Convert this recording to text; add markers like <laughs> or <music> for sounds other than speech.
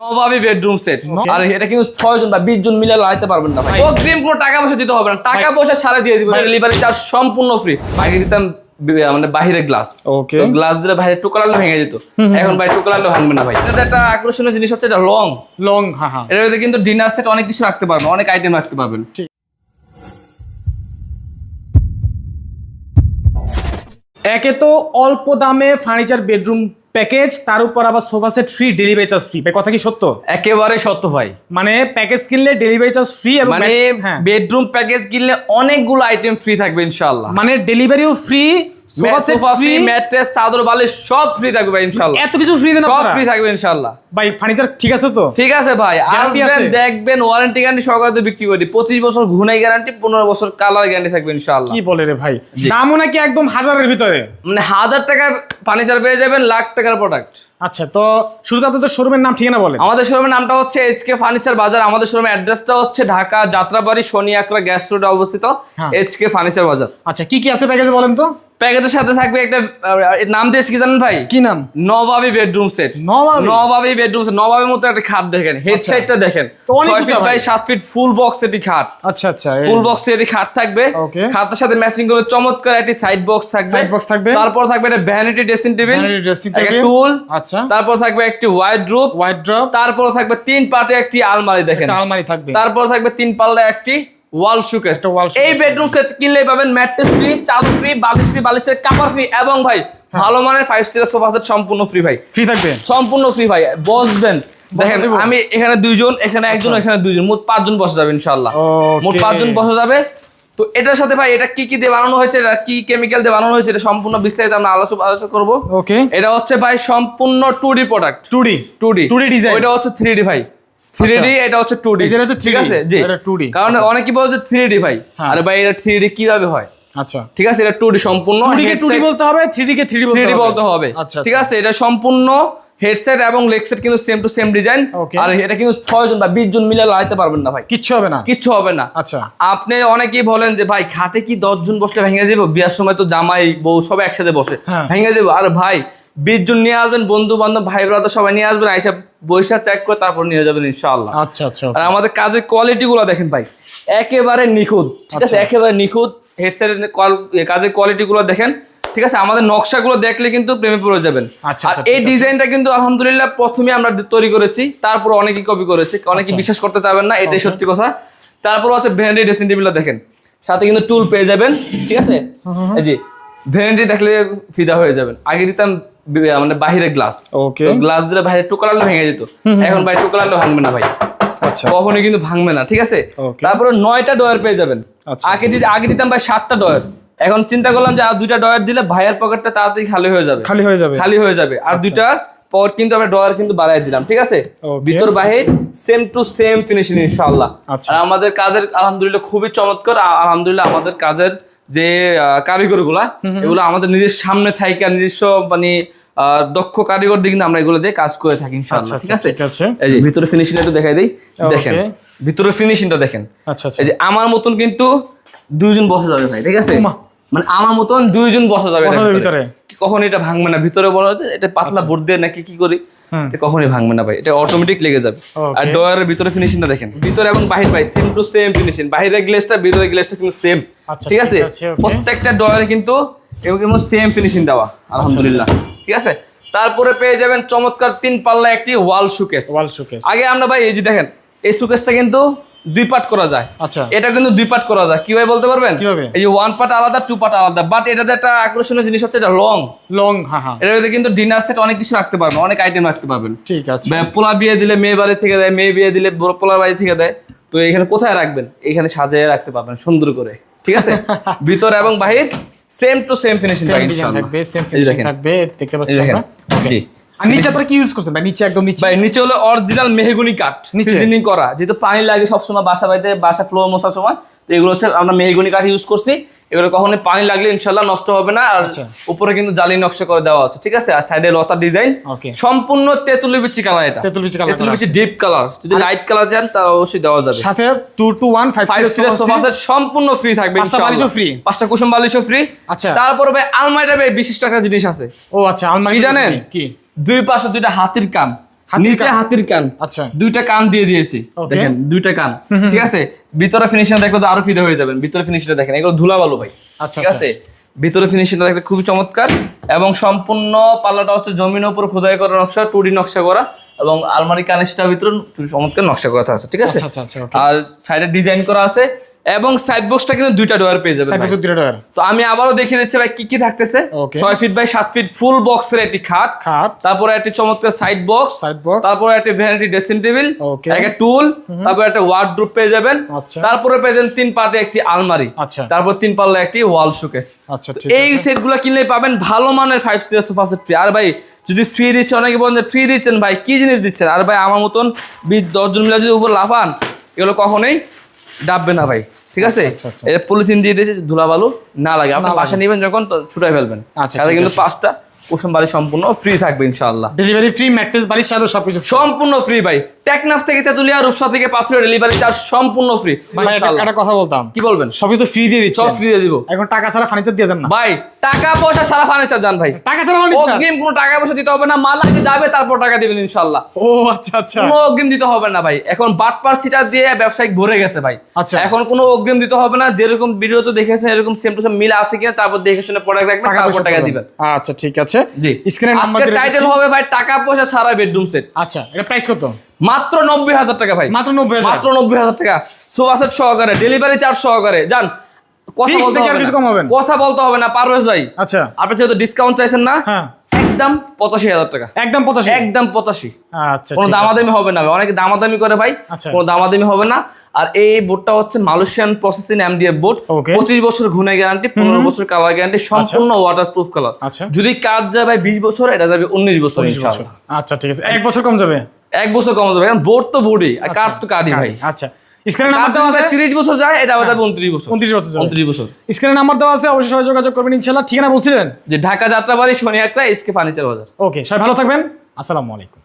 নবাবী bedroom set আর এটা কিন্তু ছয় জন বা বিশ জন মিলে লাগাইতে পারবেন না ভাই। অগ্রিম কোনো টাকা পয়সা দিতে হবে না। টাকা পয়সা ছাড়া দিয়ে দিব। ডেলিভারি চার্জ সম্পূর্ণ ফ্রি আগে দিতাম মানে বাহিরে গ্লাস Okay. গ্লাস দিলে বাইরে টোকালালে ভেঙে যেত। এখন ভাই টোকালালে ভাঙবে না ভাই। এটা একটা আকর্ষণীয় জিনিস হচ্ছে এটা লং লং হ্যাঁ হ্যাঁ। কিন্তু ডিনার সেট অনেক কিছু রাখতে পারবেন অনেক আইটেম রাখতে পারবেন। একে তো অল্প দামে ফার্নিচার বেডরুম প্যাকেজ তার উপর আবার sofa set free delivery charge free কথা কি সত্য? একেবারে সত্য ভাই। মানে প্যাকেজ কিনলে ডেলিভারি চার্জ ফ্রি এবং মানে বেডরুম প্যাকেজ কিনলে অনেকগুলো আইটেম ফ্রি থাকবে ইনশাআল্লাহ। মানে ডেলিভারিও free sofa free free mattress চাদর বালিশ সব ফ্রি থাকবে ভাই ইনশাআল্লাহ। এত কিছু ফ্রি দেন সব ফ্রি থাকবে ইনশাআল্লাহ। ভাই ফার্নিচার ঠিক আছে তো? ঠিক আছে ভাই আসবেন দেখবেন ওয়ারেন্টি গ্যারান্টি সহকারে বিক্রি করি পঁচিশ বছর ঘুনাই গ্যারান্টি পনেরো বছর কালার গ্যারান্টি থাকবে ইনশাআল্লাহ। কি বলে রে ভাই? দামও নাকি একদম হাজারের ভিতরে। মানে হাজার টাকার ফার্নিচার পেয়ে যাবেন লাখ টাকার প্রোডাক্ট আচ্ছা তো আপনাদের শোরুমের নাম ঠিকানা বলেন। আমাদের শোরুমের নামটা হচ্ছে এসকে ফার্নিচার বাজার। আমাদের শোরুমের অ্যাড্রেসটা হচ্ছে ঢাকা যাত্রাবাড়ি শনি আকরা গ্যাস রোডে অবস্থিত হ্যাঁ। এসকে ফার্নিচার বাজার। আচ্ছা কি কি আছে প্যাকেজে বলেন তো? প্যাকেজের সাথে থাকবে একটা নাম দিয়েছে কি জানেন ভাই? কি নাম? Nawabi bedroom set Nawabi? Bedroom set নবাবীর মতো একটা খাট দেখেন হেড আচ্ছা। দেখেন। ছয় ফিট বাই। সাত ফিট ফুল বক্স এটি খাট। আচ্ছা আচ্ছা ফুল বক্স এটি খাট থাকবে. খাটের সাথে ম্যাচিং করে চমৎকার একটি সাইড বক্স থাকবে। থাকবে। তারপর থাকবে একটা ভ্যানিটি ড্রেসিং টেবিল একটা টুল আচ্ছা। তারপর থাকবে একটি ওয়াইড রুপ হোয়াইট ড্রপ তারপর থাকবে তিন পাটে একটি আলমারি দেখেন। আলমারি থাকবে। তারপর থাকবে তিন পাল্লা একটি ওয়াল শুকেস। এই বেডরুম সেট কিনলেই পাবেন ম্যাট্রেস ফ্রি চাদর ফ্রি বালিশ ফ্রি বালিশের কাপড় ফ্রি এবং ভাই হ্যাঁ। ভালো মানের ফাইভ সিটার সোফা সেট সম্পূর্ণ ফ্রি ভাই। ফ্রি থাকবে? সম্পূর্ণ ফ্রি ভাই। বসবেন। দেখেন আমি এখানে দুইজন এখানে একজন এখানে দুইজন। মোট পাঁচজন বসা যাবে ইনশাআল্লাহ. মোট পাঁচজন বসা যাবে। তো এটার সাথে ভাই এটা কি কি দিয়ে বানানো হয়েছে এটা কি কেমিক্যাল দিয়ে বানানো হয়েছে এটা সম্পূর্ণ বিস্তারিত আমরা আলোচনা আলোচনা করব। ওকে এটা হচ্ছে ভাই সম্পূর্ণ two D product two D two D 2D design। ওইটা হচ্ছে থ্রি ডি ভাই। থ্রি এটা হচ্ছে ঠিক আছে? জি। এটা 2D কারণ অনেকে বলে যে ভাই। হ্যাঁ। আরে ভাই এটা কীভাবে হয়? আচ্ছা। ঠিক আছে এটা সম্পূর্ণ কে বলতে হবে কে বলতে হবে। আচ্ছা ঠিক আছে এটা সম্পূর্ণ হেডসেট এবং লেগ সেট কিন্তু সেম টু সেম ডিজাইন আর এটা কিন্তু ছয় জন বা বিশ জন মিলে লাগাইতে পারবেন না ভাই। কিচ্ছু হবে না। কিচ্ছু হবে না। আচ্ছা। আপনি অনেকেই বলেন যে ভাই খাটে কি দশ জন বসলে ভেঙে যাব? বিয়ার সময় তো জামাই বউ সবাই একসাথে বসে। হ্যাঁ। ভেঙে যাব। আর ভাই বিশ জন নিয়ে আসবেন বন্ধু বান্ধব ভাই ব্রাদার সবাই নিয়ে আসবেন আইসা বৈশা চেক করে তারপর নিয়ে যাবেন ইনশাআল্লাহ। আচ্ছা আচ্ছা আর আমাদের কাজের কোয়ালিটি গুলো দেখেন ভাই একেবারে নিখুঁত ঠিক আছে? আচ্ছা। একেবারে নিখুঁত হেডসেটের কাজের কোয়ালিটি গুলো দেখেন ঠিক আছে? আমাদের নকশাগুলো দেখলে কিন্তু প্রেমে পড়ে যাবেন। আচ্ছা, আর আচ্ছা, এই ডিজাইনটা কিন্তু আলহামদুলিল্লাহ প্রথমে আমরা তৈরি করেছি তারপর অনেকেই কপি করেছি অনেকে। বিশ্বাস করতে চাবেন না এটাই সত্যি কথা। তারপর আছে ভ্যান্ডি ড্রেসিং টেবিলটা দেখেন সাথে কিন্তু টুল পেয়ে যাবেন ঠিক আছে? এই যে ভ্যান্ডি দেখলে ফিদা হয়ে যাবেন। আগে দিতাম মানে বাহিরে গ্লাস. গ্লাস দিলে বাইরে টোকালালে ভেঙে যেত। এখন ভাই টোকালালে ভাঙবে না ভাই। আচ্ছা। কখনোই কিন্তু ভাঙবে না ঠিক আছে? তারপরে নয়টা ডয়ার পেয়ে যাবেন। আচ্ছা। আগে দিতে আগে দিতাম ভাই সাতটা ডয়ার এখন চিন্তা করলাম যে আর দুইটা ডয়ার দিলে ভাইয়ের পকেটটা তাড়াতাড়ি খালি হয়ে যাবে। খালি হয়ে যাবে। খালি হয়ে যাবে। আর দুইটা পর কিন্তু আমরা ডয়ার কিন্তু বাড়াই দিলাম ঠিক আছে? ভিতর বাহির সেম টু সেম ফিনিশিং ইনশাআল্লাহ। আচ্ছা। আর আমাদের কাজের আলহামদুলিল্লাহ খুবই চমৎকার। আলহামদুলিল্লাহ আমাদের কাজের যে কারিগরগুলা এগুলো আমাদের নিজের সামনে থাকে নিজস্ব মানে দক্ষ কারিগর কিন্তু আমরা এগুলো দিয়ে কাজ করে থাকি ইনশাআল্লাহ আচ্ছা, ঠিক আছে? এই যে ভিতরে ফিনিশিংটা একটু দেখাই দেই। দেখেন. ভিতরে ফিনিশিংটা দেখেন। আচ্ছা আচ্ছা। এই যে আমার মতন কিন্তু দুইজন বসা যাবে ভাই ঠিক আছে? মানে আমার মতন দুইজন বসা যাবে ভিতরে। ভিতরে। কখন এটা ভাঙবে না ভিতরে বলা হচ্ছে এটা পাতলা বোর্ড দিয়ে নাকি কি করি এটা কখনই ভাঙবে না ভাই এটা অটোমেটিক লেগে যাবে। আর ডয়ারের ভিতরে ফিনিশিংটা দেখেন ভিতরে এবং বাহির ভাই সেম টু সেম ফিনিশিং বাহিরের গ্লেসটা ভিতরের গ্লেসটা কিন্তু সেম আচ্ছা, ঠিক আছে. প্রত্যেকটা ডয়ারে কিন্তু সেম ফিনিশিং দেওয়া আলহামদুলিল্লাহ। ঠিক আছে? তারপরে পেয়ে যাবেন চমৎকার তিন পাল্লা একটি ওয়াল শুকেস ওয়াল শোকেস আগে আমরা ভাই এই যে দেখেন এই সুকেসটা কিন্তু দুই পার্ট করা যায়। আচ্ছা। এটা কিন্তু দুই পার্ট করা যায়। কীভাবে বলতে পারবেন? এই যে ওয়ান পার্ট আলাদা টু পার্ট আলাদা। বাট এটাতে একটা আকর্ষণীয় জিনিস হচ্ছে এটা লং লং হ্যাঁ হ্যাঁ। কিন্তু ডিনার সেট অনেক কিছু রাখতে পারবেন অনেক আইটেম রাখতে পারবেন। ঠিক আছে। পোলা বিয়ে দিলে মেয়ে বাড়ি থেকে দেয় মেয়ে বিয়ে দিলে বড় পোলা বাড়ি থেকে দেয়। তো এখানে কোথায় রাখবেন? এখানে সাজিয়ে রাখতে পারবেন সুন্দর করে। ঠিক আছে? <laughs> ভিতর এবং বাহির সেম টু সেম ফিনিশিং থাকবে ইনশাআল্লাহ। থাকবে সেম ফিনিশিং থাকবে দেখতে পাচ্ছেন আমরা? জি। আর নিচে আপনারা কি ইউজ করছেন ভাই? নিচে একদম নিচে। ভাই নিচে হলো অরিজিনাল মেহগুনি কাঠ নিচে? সিজনিং করা। যেহেতু পানি লাগে সবসময় বাসা বাড়িতে বাসা ফ্লোর মশার সময় তো এগুলো হচ্ছে আমরা মেহগুনি কাঠ ইউজ করছি। এগুলো কখনোই পানি লাগলে ইনশাল্লাহ নষ্ট হবে না আর আচ্ছা। উপরে কিন্তু জালি নকশা করে দেওয়া আছে ঠিক আছে? আর সাইডে লতা ডিজাইন সম্পূর্ণ তেঁতুলি বিচি কালার এটা। তেঁতুল বিচি colour তেঁতুলি বিচি ডিপ কালার যদি লাইট কালার চান তা অবশ্যই দেওয়া যাবে। সাথে two two one five five সিটের সোফা সেট সম্পূর্ণ ফ্রি থাকবে পাঁচটা। বালিশও free? পাঁচটা কুসুম বালিশও ফ্রি আচ্ছা। তারপরে ভাই আলমারিটা ভাই বিশিষ্ট একটা জিনিস আছে। ও আচ্ছা আলমারি কি জানেন? কি? দুই পাশে দুইটা হাতির কাম। নিচে হাতির কান। আচ্ছা। দুইটা কান দিয়ে দিয়েছি। দেখেন দুইটা কান। ঠিক আছে? ভিতরে ফিনিশিং দেখলে তো আরও ফিদে হয়ে যাবেন। ভিতরে ফিনিশিংটা দেখেন এগুলো ধুলা বালু ভাই। আচ্ছা, ঠিক আছে? ভিতরে ফিনিশিংটা দেখতে খুবই চমৎকার এবং সম্পূর্ণ পাল্লাটা হচ্ছে জমিনের উপর খোদাই করা নকশা টুডি নকশা করা এবং আলমারি কানেসটার ভিতরে চমৎকার নকশা করা আছে ঠিক আছে? আচ্ছা আচ্ছা আচ্ছা। আর সাইডে ডিজাইন করা আছে। এবং সাইড বক্সটা কিন্তু দুইটা ডোয়ার পেয়ে যাবেন সাইড ডয়ার তো আমি আবারও দেখিয়ে দিচ্ছি ভাই কি কি থাকতেছে। Okay. ছয় ফিট বাই সাত ফিট ফুল বক্সের একটি খাট। খাট। তারপরে একটি চমৎকার সাইড বক্স সাইড বক্স তারপরে একটা ভ্যানিটি ড্রেসিং টেবিল একটা টুল তারপর একটা ওয়ার্ডরোব পেয়ে যাবেন। আচ্ছা। তারপরে পেয়ে যাবেন তিন পাটে একটি আলমারি। আচ্ছা। তারপর তিন পাল্লা একটি ওয়াল শোকেস আচ্ছা ঠিক এই সেটগুলো কিনলে পাবেন ভালো মানের ফাইভ স্টার সোফা সেট আর ভাই যদি ফ্রি দিচ্ছে অনেকে বলেন ফ্রি দিচ্ছেন ভাই কি জিনিস দিচ্ছেন? আর ভাই আমার মতন বিশ দশজন মিলে যদি উপর লাফান এগুলো কখনোই ডাববে না ভাই। ঠিক আছে? আচ্ছা, আচ্ছা। এটা পলিথিন দিয়ে দিয়েছে ধুলা বালু না লাগে। আপনি বাসা নেবেন যখন তো ছুটাই ফেলবেন। আচ্ছা, কিন্তু পাঁচটা কুসুম বাড়ি সম্পূর্ণ ফ্রি থাকবে ইনশাআল্লাহ। ডেলিভারি ফ্রি ম্যাট্রেস বালিশ চাদর সবকিছু সম্পূর্ণ ফ্রি ভাই। টেকনাফ থেকে তেতুলিয়া রূপসা থেকে পাথরের ডেলিভারি চার্জ সম্পূর্ণ ফ্রি একটা কথা বলতাম। কি বলবেন? সবই তো ফ্রি দিয়ে দিচ্ছে সব ফ্রি দিয়ে দিব। এখন টাকা ছাড়া ফার্নিচার দিয়ে দেন না। ভাই টাকা পয়সা সারা ফার্নিচার যান ভাই। টাকা ছাড়া ফার্নিচার অগ্রিম কোনো টাকা পয়সা দিতে হবে না মাল আগে যাবে তারপর টাকা দিবেন ও আচ্ছা আচ্ছা। কোনো অগ্রিম দিতে হবে না ভাই। এখন বাটপার সিটার দিয়ে ব্যবসায়িক ভরে গেছে ভাই। আচ্ছা। এখন কোনো অগ্রিম দিতে হবে না যেরকম ভিডিও তো দেখেছেন এরকম সেম টু সেম মিল আছে কিনা তারপর দেখে শুনে প্রোডাক্ট রাখবেন তারপর টাকা দিবেন। আচ্ছা ঠিক আছে। জি। স্ক্রিনে নাম্বার টাইটেল হবে ভাই টাকা পয়সা সারা বেডরুম সেট আচ্ছা এটা প্রাইস কত? মাত্র নব্বই হাজার টাকা ভাই। মাত্র নব্বই মাত্র নব্বই হাজার টাকা। সোফা সহকারে ডেলিভারি চার্জ সহকারে। যান কথা বলতে হবে না। কথা বলতে হবে না পারভেজ ভাই। আচ্ছা। আপনি যেহেতু ডিসকাউন্ট চাইছেন না হ্যাঁ। একদম পঁচাশি হাজার টাকা। একদম পঁচাশি? একদম পঁচাশি। আচ্ছা কোনো দামাদামি হবে না অনেকে দামাদামি করে ভাই আচ্ছা। কোনো দামাদামি হবে না। আর এই বোর্ডটা হচ্ছে মালয়েশিয়ান প্রসেসিং এমডিএফ বোর্ড। পঁচিশ বছর ঘুনে গ্যারান্টি পনেরো বছর কালার গ্যারান্টি সম্পূর্ণ ওয়াটার প্রুফ কালার আচ্ছা। যদি কাজ যায় ভাই বিশ বছর এটা যাবে উনিশ বছর আচ্ছা ঠিক আছে। এক বছর কম যাবে? এক বছর কম যাবে কারণ বোর্ড তো বোর্ডই আর কার তো কার্ডই ভাই। আচ্ছা। স্ক্রিনে নাম্বার দেওয়া আছে বছর যায় এটা বছর। বছর বছর। স্ক্রিনে নাম্বার দেওয়া আছে অবশ্যই যোগাযোগ করবেন ঠিকানা বলছিলেন? যে ঢাকা যাত্রাবাড়ি শনি একটা এসকে ফার্নিচার বাজার। ওকে সবাই ভালো থাকবেন। আসসালামু আলাইকুম।